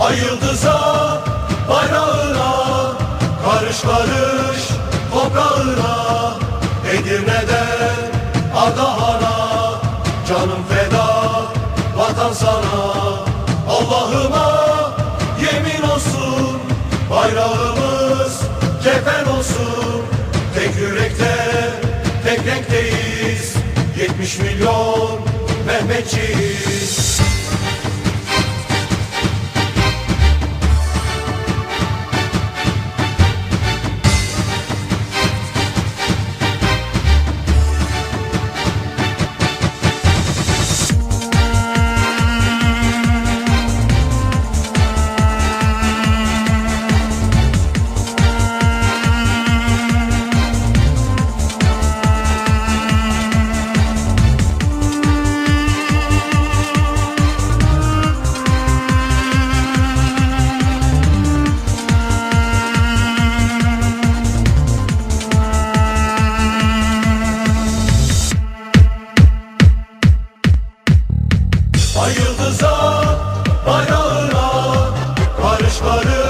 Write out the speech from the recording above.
Ay yıldıza, bayrağına, karış karış toprağına, Edirne'den Ardahan'a, canım feda, vatan sana. Allah'ıma yemin olsun, bayrağımız kefen olsun. Tek yürekte, tek renkteyiz, 70 milyon Mehmetçiyiz. Ay yıldıza, bayrağına, barışları